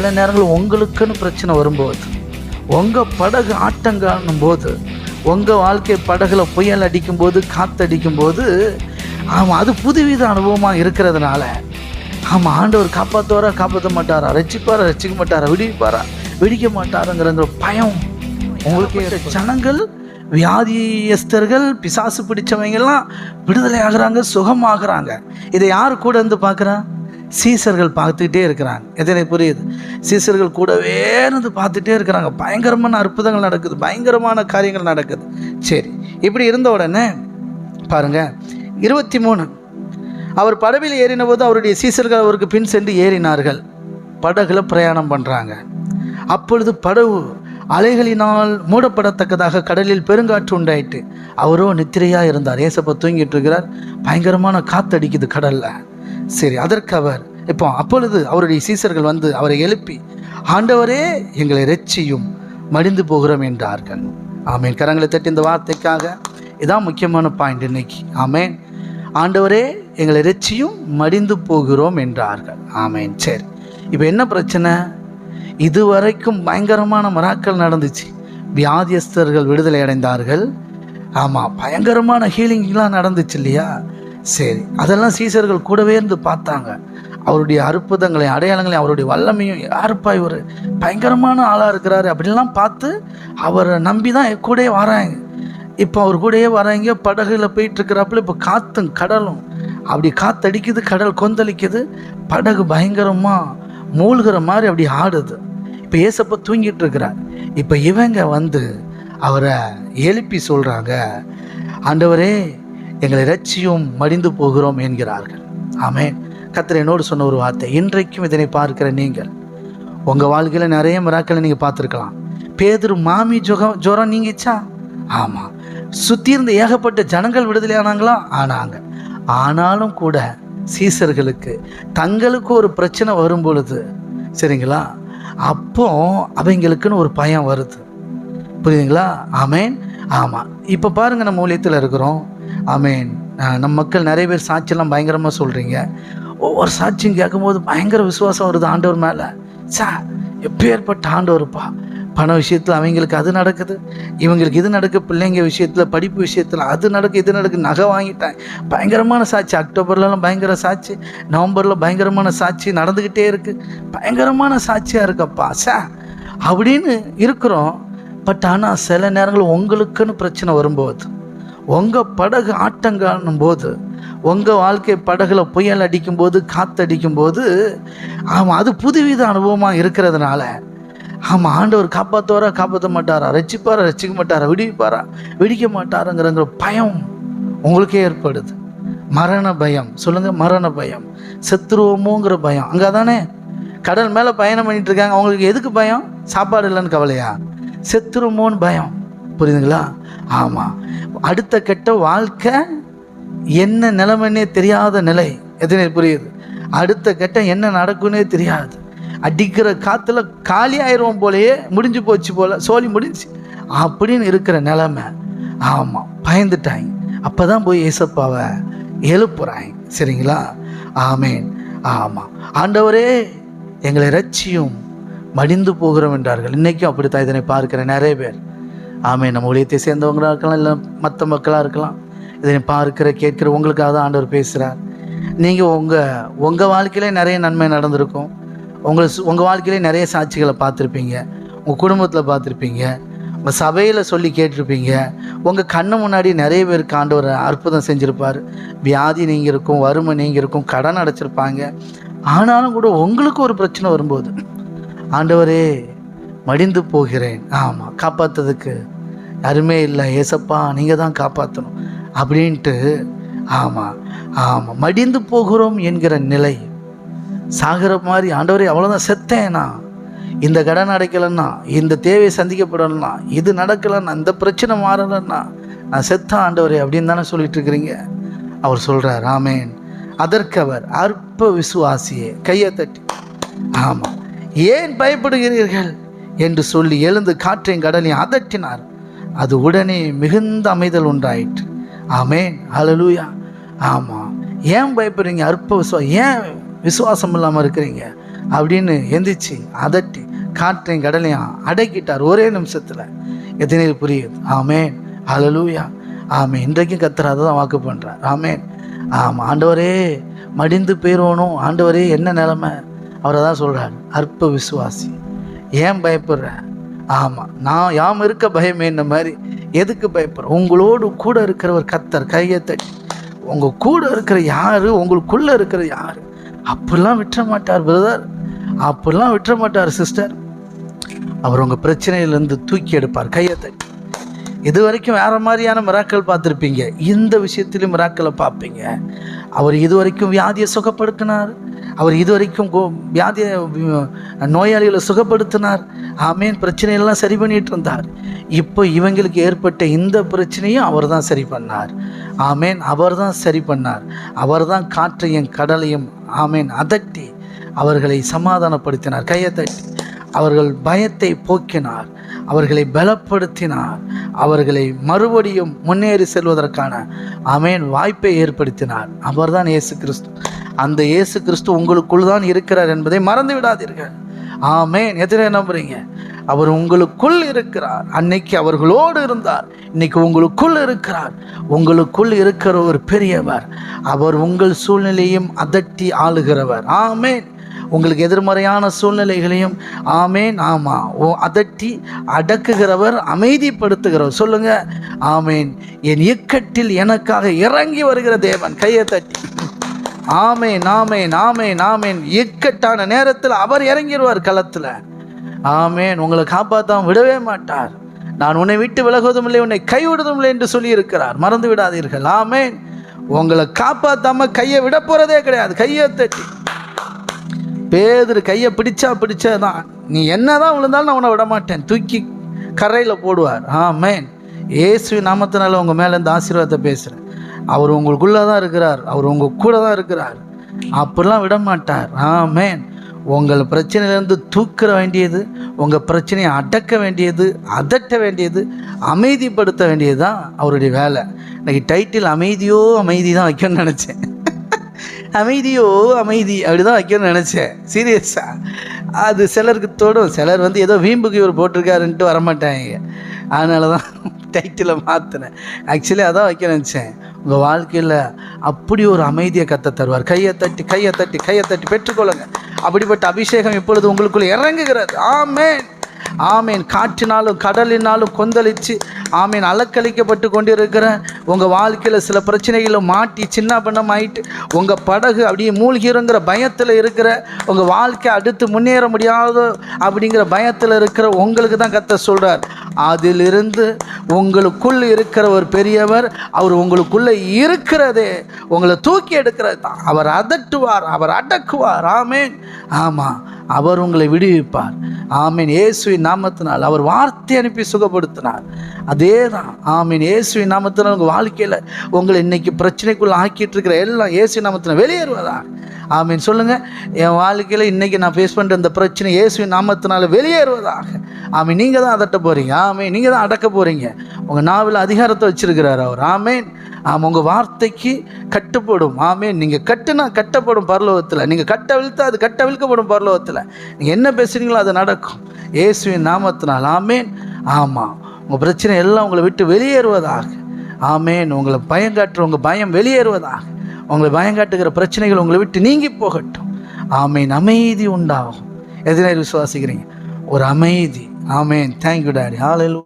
சில நேரங்கள் உங்களுக்குன்னு பிரச்சனை வரும்போது உங்கள் படகு ஆட்டம் காணும் போது உங்கள் வாழ்க்கை படகுல புயல் அடிக்கும்போது காத்தடிக்கும்போது ஆமாம் அது புதுவித அனுபவமாக இருக்கிறதுனால ஆமாம் ஆண்டவர் காப்பாற்றுவாரா காப்பாற்ற மாட்டாரா ரசிப்பாரா ரசிக்க மாட்டாரா விடுவிப்பாரா விடிக்க மாட்டாருங்கிற பயம். உங்களுக்கு ஜனங்கள் வியாதியஸ்தர்கள் பிசாசு பிடிச்சவங்கெல்லாம் விடுதலை ஆகுறாங்க சுகமாகறாங்க. இதை யார் கூட இருந்து பார்க்குறா? சீசர்கள் பார்த்துக்கிட்டே இருக்கிறாங்க. எத்தனை புரியுது? சீசர்கள் கூடவே இருந்து பார்த்துட்டே இருக்கிறாங்க. பயங்கரமான அற்புதங்கள் நடக்குது. பயங்கரமான காரியங்கள் நடக்குது. சரி இப்படி இருந்த உடனே பாருங்கள் இருபத்தி மூணு அவர் படவில் ஏறினபோது அவருடைய சீசர்கள் அவருக்கு பின் சென்று ஏறினார்கள். படகுல பிரயாணம் பண்ணுறாங்க அப்பொழுது படகு அலைகளினால் மூடப்படத்தக்கதாக கடலில் பெருங்காற்று உண்டாயிட்டு அவரோ நித்திரையாக இருந்தார். ஏசப்பா தூங்கிட்டு இருக்கிறார். பயங்கரமான காத்தடிக்குது கடலில். சரி அதற்கு அவர் இப்போ அப்பொழுது அவருடைய சீசர்கள் வந்து அவரை எழுப்பி ஆண்டவரே எங்களை ரெச்சியும் மடிந்து போகிறோம் என்றார்கள். ஆமேன். கரங்களை தட்டி இந்த வார்த்தைக்காக இதான் முக்கியமான பாயிண்ட் இன்னைக்கு. ஆமேன். ஆண்டவரே எங்களை ரெச்சியும் மடிந்து போகிறோம் என்றார்கள். ஆமேன். சரி இப்போ என்ன பிரச்சனை? இதுவரைக்கும் பயங்கரமான மராக்கள் நடந்துச்சு. வியாதியஸ்தர்கள் விடுதலை அடைந்தார்கள். ஆமாம் பயங்கரமான ஹீலிங்லாம் நடந்துச்சு இல்லையா? சரி. அதெல்லாம் சீசர்கள் கூடவே இருந்து பார்த்தாங்க. அவருடைய அற்புதங்களையும் அடையாளங்களையும் அவருடைய வல்லமையும் யாருப்பா இவர்? பயங்கரமான ஆளாக இருக்கிறாரு. அப்படின்லாம் பார்த்து அவரை நம்பி தான் கூடயே வராங்க. இப்போ அவர் கூடயே வராங்க. படகுல போயிட்டு இருக்கிறப்பல இப்போ காத்தும் கடலும். அப்படி காத்தடிக்குது கடல் கொந்தளிக்குது. படகு பயங்கரமாக மூழ்கிற மாதிரி அப்படி ஆடுது. இப்போ ஏசப்பா தூங்கிட்டு இருக்கிறார். இப்போ இவங்க வந்து அவரை எழுப்பி சொல்கிறாங்க ஆண்டவரே எங்களை ரட்சியும் மடிந்து போகிறோம் என்கிறார்கள். ஆமே கர்த்தர் என்னோடு சொன்ன ஒரு வார்த்தை. இன்றைக்கும் இதனை பார்க்கிற நீங்கள் உங்கள் வாழ்க்கையில் நிறைய மிராக்களை நீங்கள் பார்த்துருக்கலாம். பேதுரு மாமி ஜுகம் ஜுரம் நீங்கிச்சா? ஆமாம் சுற்றி இருந்த ஏகப்பட்ட ஜனங்கள் விடுதலை ஆனாங்களா? ஆனாங்க. ஆனாலும் கூட சீசர்களுக்கு தங்களுக்கு ஒரு பிரச்சனை வரும் பொழுது சரிங்களா? அப்போ அவங்களுக்குன்னு ஒரு பயம் வருது. புரியுதுங்களா? ஆமேன். ஆமாம் இப்போ பாருங்கள் நம்ம ஊழியத்தில் இருக்கிறோம். ஆமேன். நம்ம மக்கள் நிறைய பேர் சாட்சியெல்லாம் பயங்கரமாக சொல்கிறீங்க ஒவ்வொரு சாட்சியும் கேட்கும்போது பயங்கர விசுவாசம் வருது ஆண்டவர் மேலே. சா எப்பேற்பட்ட ஆண்டவருப்பா. பண விஷயத்தில் அவங்களுக்கு அது நடக்குது இவங்களுக்கு இது நடக்கு பிள்ளைங்க விஷயத்தில் படிப்பு விஷயத்தில் அது நடக்கு இது நடக்கு நகை வாங்கிட்டேன். பயங்கரமான சாட்சி அக்டோபர்லலாம் பயங்கர சாட்சி நவம்பரில் பயங்கரமான சாட்சி நடந்துக்கிட்டே இருக்குது பயங்கரமான சாட்சியாக இருக்கப்பா சா அப்படின்னு இருக்கிறோம் பட் ஆனால் சில நேரங்களில் உங்களுக்குன்னு பிரச்சனை வரும்போது உங்கள் படகு ஆட்டம் காணும் போது உங்கள் வாழ்க்கை படகுல புயல் அடிக்கும்போது காத்தடிக்கும்போது ஆமாம் அது புதுவித அனுபவமாக இருக்கிறதுனால ஆமாம் ஆண்டவர் காப்பாற்றுவாரா காப்பாற்ற மாட்டாரா ரசிப்பாரா ரசிக்க மாட்டாரா விடுவிப்பாரா விடிக்க மாட்டாருங்கிறங்கிற பயம் உங்களுக்கே ஏற்படுது. மரண பயம். சொல்லுங்கள் மரண பயம். செத்துருவோமோங்கிற பயம். அங்கே தானே கடல் மேலே பயணம் பண்ணிட்டு இருக்காங்க அவங்களுக்கு எதுக்கு பயம்? சாப்பாடு இல்லைன்னு கவலையா? செத்துருமோன்னு பயம். புரியுதுங்களா? ஆமாம் அடுத்த கெட்ட வாழ்க்கை என்ன நிலைமைன்னே தெரியாத நிலை. எத்தனை புரியுது? அடுத்த கட்டம் என்ன நடக்குன்னே தெரியாது. அடிக்கிற காற்றுல காலி ஆயிடுவோம் போலயே முடிஞ்சு போச்சு போல சோழி முடிஞ்சு அப்படின்னு இருக்கிற நிலைமை. ஆமாம் பயந்துட்டாங்க. அப்போ தான் போய் ஏசப்பாவை எழுப்புறாங்க. சரிங்களா? ஆமேன். ஆமாம் ஆண்டவரே எங்களை ரட்சியும் மடிந்து போகிறோம் என்றார்கள். இன்றைக்கும் அப்படித்தான் இதனை பார்க்கிற நிறைய பேர். ஆமே நம்ம ஊழியத்தை சேர்ந்தவங்களாக இருக்கலாம் இல்லை மற்ற மக்களாக இருக்கலாம். இதனை பார்க்கிற கேட்கிற உங்களுக்காக தான் ஆண்டவர் பேசுகிறார் நீங்கள் உங்கள் உங்கள் வாழ்க்கையிலே நிறைய நன்மை நடந்திருக்கும். உங்களை உங்கள் வாழ்க்கையிலே நிறைய சாட்சிகளை பார்த்துருப்பீங்க. உங்கள் குடும்பத்தில் பார்த்துருப்பீங்க. உங்கள் சபையில் சொல்லி கேட்டிருப்பீங்க. உங்கள் கண்ணு முன்னாடி நிறைய பேருக்கு ஆண்டவர் அற்புதம் செஞ்சுருப்பார். வியாதி நீங்கள் இருக்கும் வறுமை நீங்கள் இருக்கும் கடன் அடைச்சிருப்பாங்க. ஆனாலும் கூட உங்களுக்கு ஒரு பிரச்சனை வரும்போது ஆண்டவரே மடிந்து போகிறேன். ஆமாம் காப்பாற்றுறதுக்கு யாருமே இல்லை. ஏசப்பா நீங்கள் தான் காப்பாற்றணும் அப்படின்ட்டு ஆமாம் ஆமாம் மடிந்து போகிறோம் என்கிற நிலை. சாகிற மாதிரி ஆண்டவரே அவ்வளோதான் செத்தேனா இந்த கடன் அடைக்கலைன்னா இந்த தேவை சந்திக்கப்படலைன்னா இது நடக்கலைன்னா இந்த பிரச்சனை மாறலைன்னா நான் செத்த ஆண்டவரே அப்படின்னு தானே சொல்லிட்டு இருக்கிறீங்க? அவர் சொல்கிறார் ஆமேன். அதற்கு அவர் அற்ப விசுவாசியே கையை தட்டி. ஆமாம் ஏன் பயப்படுகிறீர்கள்? என்று சொல்லி எழுந்து காற்றையும் கடலையும் அதட்டினார். அது உடனே மிகுந்த அமைதல் உண்டாயிற்று. ஆமேன். அலலூயா ஆமாம் ஏன் பயப்படுறீங்க? அற்ப விசுவா ஏன் விசுவாசம் இல்லாமல் இருக்கிறீங்க? அப்படின்னு எந்திரிச்சு அதட்டி காற்றையும் கடலையும் அடக்கிட்டார் ஒரே நிமிஷத்தில். எத்தனை புரியுது? ஆமேன். அலலூயா ஆமேன். இன்றைக்கும் கத்தர் அதை தான் வாக்கு பண்ணுறார் ஆமேன். ஆமாம் ஆண்டவரே மடிந்து போயிடுவோனும் ஆண்டவரே என்ன நிலமை? அவரை தான் சொல்கிறார் அற்ப விசுவாசி. ஏன் பயப்படுற? ஆமாம் நான் யாம் இருக்க பயமே என்ன மாதிரி? எதுக்கு பயப்படுற? உங்களோடு கூட இருக்கிறவர் கத்தர் கையை தட்டி உங்கள் கூட இருக்கிற யார்? உங்களுக்குள்ளே இருக்கிற யார்? அப்படிலாம் விட்டுற மாட்டார் பிரதர் அப்படிலாம் விட்டுற மாட்டார் சிஸ்டர் அவர் உங்கள் பிரச்சனையிலேருந்து தூக்கி எடுப்பார் கையை தட்டி. இது வரைக்கும் வேறு மாதிரியான மிராக்கள் பார்த்துருப்பீங்க. இந்த விஷயத்திலும் மிராக்களை பார்ப்பீங்க. அவர் இது வரைக்கும் வியாதியை சுகப்படுத்தினார். அவர் இதுவரைக்கும் வியாதி கோ- வியாதியை நோயாளிகளை சுகப்படுத்தினார். ஆமேன். பிரச்சனையெல்லாம் சரி பண்ணிட்டு இருந்தார். இப்போ இவங்களுக்கு ஏற்பட்ட இந்த பிரச்சனையும் அவர் தான் சரி பண்ணார். ஆமேன். அவர் தான் சரி பண்ணார். அவர் தான் காற்றையும் கடலையும் ஆமேன் அதட்டி அவர்களை சமாதானப்படுத்தினார். கையை தட்டி அவர்கள் பயத்தை போக்கினார். அவர்களை பலப்படுத்தினார். அவர்களை மறுபடியும் முன்னேறி செல்வதற்கான அமேன் வாய்ப்பை ஏற்படுத்தினார். அவர்தான் இயேசு கிறிஸ்து. அந்த இயேசு கிறிஸ்து உங்களுக்குள் தான் இருக்கிறார் என்பதை மறந்து விடாதீர்கள். ஆமேன். எதிரே நம்புறீங்க. அவர் உங்களுக்குள் இருக்கிறார். அன்னைக்கு அவர்களோடு இருந்தார். இன்னைக்கு உங்களுக்குள் இருக்கிறார். உங்களுக்குள் இருக்கிற ஒரு பெரியவர். அவர் உங்கள் சூழ்நிலையும் அதட்டி ஆளுகிறவர். ஆமேன். உங்களுக்கு எதிர்மறையான சூழ்நிலைகளையும் ஆமேன் ஆமாம் ஓ அதட்டி அடக்குகிறவர் அமைதிப்படுத்துகிறவர். சொல்லுங்க. ஆமேன். என் இக்கட்டில் எனக்காக இறங்கி வருகிற தேவன். கையை தட்டி. ஆமே நாமே நாமே நாமேன் இக்கட்டான நேரத்தில் அவர் இறங்கிடுவார் களத்தில். ஆமேன். உங்களை காப்பாற்றாம விடவே மாட்டார். நான் உன்னை விட்டு விலகுவதும் இல்லை உன்னை கைவிடுவதும் இல்லை என்று சொல்லியிருக்கிறார். மறந்து விடாதீர்கள். ஆமேன். உங்களை காப்பாற்றாம கையை விட போகிறதே கிடையாது. கையை தட்டி. பேதர் கையை பிடிச்சா பிடிச்சதான் நீ என்னதான் விழுந்தாலும் நான் உன்னை விட மாட்டேன் தூக்கி கரையில் போடுவார். ஆமேன். இயேசு நாமத்தினால உங்கள் மேலே இந்த ஆசீர்வாதத்தை பேசுகிறேன் அவர் உங்களுக்குள்ளே தான் இருக்கிறார். அவர் உங்கள் கூட தான் இருக்கிறார். அப்படிலாம் விட மாட்டார் ஆமேன். உங்கள் பிரச்சனையிலேருந்து தூக்கிற வேண்டியது உங்கள் பிரச்சனையை அடக்க வேண்டியது அதட்ட வேண்டியது அமைதிப்படுத்த வேண்டியது தான் அவருடைய வேலை. இன்னைக்கு டைட்டில் அமைதியோ அமைதி தான் வைக்கணும்னு நினச்சேன். அமைதியோ அமைதி அப்படி தான் வைக்கணும்னு நினச்சேன். சீரியஸாக அது சிலருக்கு தோடும். சிலர் வந்து ஏதோ வீம்புக்கு இவர் போட்டிருக்காருன்ட்டு வரமாட்டாங்க. அதனால தான் டைட்டிலை மாற்றினேன் ஆக்சுவலி அதான் வைக்க நினச்சேன். உங்கள் வாழ்க்கையில் அப்படி ஒரு அமைதியை கத்த தருவார். கையை தட்டி கையை தட்டி கையை தட்டி பெற்றுக்கொள்ளுங்க. அப்படிப்பட்ட அபிஷேகம் இப்பொழுது உங்களுக்குள்ள இறங்குகிறது. ஆமேன். ஆமேன். காற்றினாலும் கடலினாலும் கொந்தளிச்சு ஆமேன். அலக்களிக்கப்பட்டு கொண்டிருக்கிற உங்கள் வாழ்க்கையில் சில பிரச்சனைகளை மாட்டி சின்ன பண்ணம் ஆயிட்டு உங்கள் படகு அப்படியே மூழ்கிருங்கிற பயத்தில் இருக்கிற உங்கள் வாழ்க்கை அடுத்து முன்னேற முடியாத அப்படிங்கிற பயத்தில் இருக்கிற உங்களுக்கு தான் கத்த சொல்கிறார் அதிலிருந்து உங்களுக்குள் இருக்கிற ஒரு பெரியவர் அவர் உங்களுக்குள்ளே இருக்கிறதே உங்களை தூக்கி எடுக்கிறது தான் அவர் அதட்டுவார் அவர் அடக்குவார். ஆமே. ஆமாம் அவர் உங்களை விடுவிப்பார். ஆமீன். இயேசுவின் நாமத்தினால் அவர் வார்த்தை அனுப்பி சுகப்படுத்தினார். அதே தான் ஆமீன். இயேசுவின் நாமத்தினால் உங்கள் வாழ்க்கையில் உங்களை இன்னைக்கு பிரச்சனைக்குள்ளே ஆக்கிட்டு இருக்கிற எல்லாம் இயேசு நாமத்தினால் வெளியேறுவதா ஆமீன். சொல்லுங்கள் என் வாழ்க்கையில் இன்றைக்கி நான் ஃபேஸ் பண்ணுற இந்த பிரச்சனை இயேசுவின் நாமத்தினால் வெளியேறுவதாக. ஆமீன். நீங்கள் தான் அதட்ட போகிறீங்க ஆமீன். நீங்கள் தான் அடக்க போகிறீங்க உங்கள் நாவில் அதிகாரத்தை வச்சிருக்கிறார் அவர். ஆமேன். ஆமாம் உங்கள் வார்த்தைக்கு கட்டுப்படும். ஆமீன். நீங்கள் கட்டுனா கட்டப்படும் பரலோகத்தில். நீங்கள் கட்ட விழுத்தா அது கட்ட விழுக்கப்படும் பரலோகத்தில். நீங்கள் என்ன பேசுகிறீங்களோ அது நடக்கும். இயேசுவின் நாமத்தினால் ஆமேன். ஆமாம் உங்கள் பிரச்சனை எல்லாம் உங்களை விட்டு வெளியேறுவதாக. ஆமேன். உங்களை பயங்காட்டுற உங்கள் பயம் வெளியேறுவதாக. உங்களை பயங்காட்டுகிற பிரச்சனைகள் உங்களை விட்டு நீங்கி போகட்டும். ஆமேன். அமைதி உண்டாகும். எதிரே விசுவாசிக்கிறீங்க? ஒரு அமைதி. ஆமேன். Thank you daddy ஹாலையில்